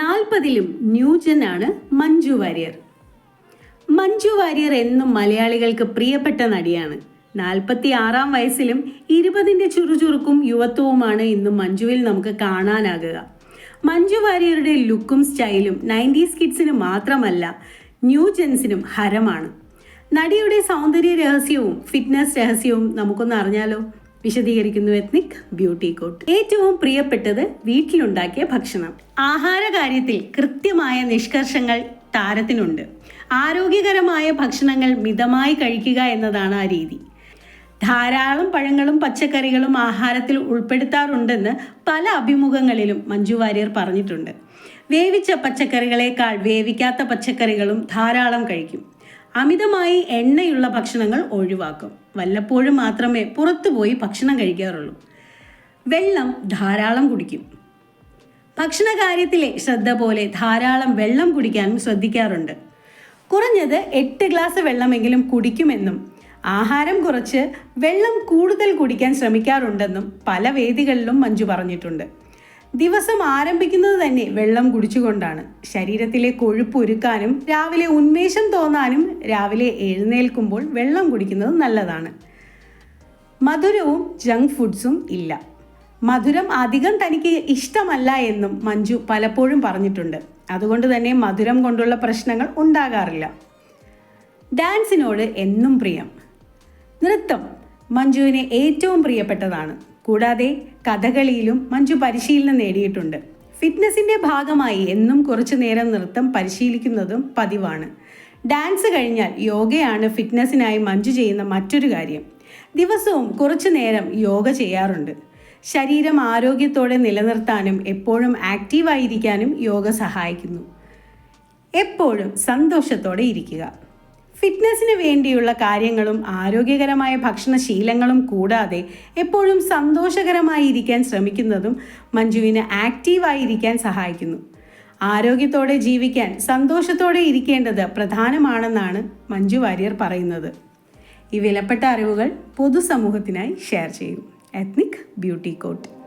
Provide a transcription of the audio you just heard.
നാൽപ്പതിലും ന്യൂജനാണ് മഞ്ജു വാര്യർ. മഞ്ജു വാര്യർ എന്നും മലയാളികൾക്ക് പ്രിയപ്പെട്ട നടിയാണ്. നാൽപ്പത്തി ആറാം വയസ്സിലും ഇരുപതിന്റെ ചുറുചുറുക്കും യുവത്വവുമാണ് ഇന്നും മഞ്ജുവിൽ നമുക്ക് കാണാനാകുക. മഞ്ജു വാര്യരുടെ ലുക്കും സ്റ്റൈലും നയന്റീസ് കിഡ്സിന് മാത്രമല്ല ന്യൂ ന്യൂജൻസിനും ഹരമാണ്. നടിയുടെ സൗന്ദര്യ രഹസ്യവും ഫിറ്റ്നസ് രഹസ്യവും നമുക്കൊന്ന് അറിഞ്ഞാലോ? വിശദീകരിക്കുന്നു എത്നിക് ബ്യൂട്ടി കോട്ട്. ഏറ്റവും പ്രിയപ്പെട്ടത് വീട്ടിലുണ്ടാക്കിയ ഭക്ഷണം. ആഹാര കാര്യത്തിൽ കൃത്യമായ നിഷ്കർഷങ്ങൾ താരത്തിനുണ്ട്. ആരോഗ്യകരമായ ഭക്ഷണങ്ങൾ മിതമായി കഴിക്കുക എന്നതാണ് ആ രീതി. ധാരാളം പഴങ്ങളും പച്ചക്കറികളും ആഹാരത്തിൽ ഉൾപ്പെടുത്താറുണ്ടെന്ന് പല അഭിമുഖങ്ങളിലും മഞ്ജു വാര്യർ പറഞ്ഞിട്ടുണ്ട്. വേവിച്ച പച്ചക്കറികളെക്കാൾ വേവിക്കാത്ത പച്ചക്കറികളും ധാരാളം കഴിക്കും. അമിതമായി എണ്ണയുള്ള ഭക്ഷണങ്ങൾ ഒഴിവാക്കും. വല്ലപ്പോഴും മാത്രമേ പുറത്തുപോയി ഭക്ഷണം കഴിക്കാറുള്ളൂ. വെള്ളം ധാരാളം കുടിക്കും. ഭക്ഷണ കാര്യത്തിലെ ശ്രദ്ധ പോലെ ധാരാളം വെള്ളം കുടിക്കാനും ശ്രദ്ധിക്കാറുണ്ട്. കുറഞ്ഞത് എട്ട് ഗ്ലാസ് വെള്ളമെങ്കിലും കുടിക്കുമെന്നും ആഹാരം കുറച്ച് വെള്ളം കൂടുതൽ കുടിക്കാൻ ശ്രമിക്കാറുണ്ടെന്നും പല വേദികളിലും മഞ്ജു പറഞ്ഞിട്ടുണ്ട്. ദിവസം ആരംഭിക്കുന്നത് തന്നെ വെള്ളം കുടിച്ചുകൊണ്ടാണ്. ശരീരത്തിലെ കൊഴുപ്പ് ഒരുക്കാനും രാവിലെ ഉന്മേഷം തോന്നാനും രാവിലെ എഴുന്നേൽക്കുമ്പോൾ വെള്ളം കുടിക്കുന്നത് നല്ലതാണ്. മധുരവും ജങ്ക് ഫുഡ്സും ഇല്ല. മധുരം അധികം തനിക്ക് ഇഷ്ടമല്ല എന്നും മഞ്ജു പലപ്പോഴും പറഞ്ഞിട്ടുണ്ട്. അതുകൊണ്ട് തന്നെ മധുരം കൊണ്ടുള്ള പ്രശ്നങ്ങൾ ഉണ്ടാകാറില്ല. ഡാൻസിനോട് എന്നും പ്രിയം. നൃത്തം. മഞ്ജുവിന് ഏറ്റവും പ്രിയപ്പെട്ടതാണ്. കൂടാതെ കഥകളിയിലും മഞ്ജു പരിശീലനം നേടിയിട്ടുണ്ട്. ഫിറ്റ്നസിന്റെ ഭാഗമായി എന്നും കുറച്ചു നേരം നൃത്തം പരിശീലിക്കുന്നതും പതിവാണ്. ഡാൻസ് കഴിഞ്ഞാൽ യോഗയാണ് ഫിറ്റ്നസ്സിനായി മഞ്ജു ചെയ്യുന്ന മറ്റൊരു കാര്യം. ദിവസവും കുറച്ചു നേരം യോഗ ചെയ്യാറുണ്ട്. ശരീരം ആരോഗ്യത്തോടെ നിലനിർത്താനും എപ്പോഴും ആക്റ്റീവായിരിക്കാനും യോഗ സഹായിക്കുന്നു. എപ്പോഴും സന്തോഷത്തോടെ ഇരിക്കുക. ഫിറ്റ്നസ്സിന് വേണ്ടിയുള്ള കാര്യങ്ങളും ആരോഗ്യകരമായ ഭക്ഷണശീലങ്ങളും കൂടാതെ എപ്പോഴും സന്തോഷകരമായി ഇരിക്കാൻ ശ്രമിക്കുന്നതും മഞ്ജുവിന് ആക്റ്റീവായിരിക്കാൻ സഹായിക്കുന്നു. ആരോഗ്യത്തോടെ ജീവിക്കാൻ സന്തോഷത്തോടെ ഇരിക്കേണ്ടത് പ്രധാനമാണെന്നാണ് മഞ്ജു വാര്യർ പറയുന്നത്. ഈ വിലപ്പെട്ട അറിവുകൾ പൊതുസമൂഹത്തിനായി ഷെയർ ചെയ്യും. Ethnic beauty coat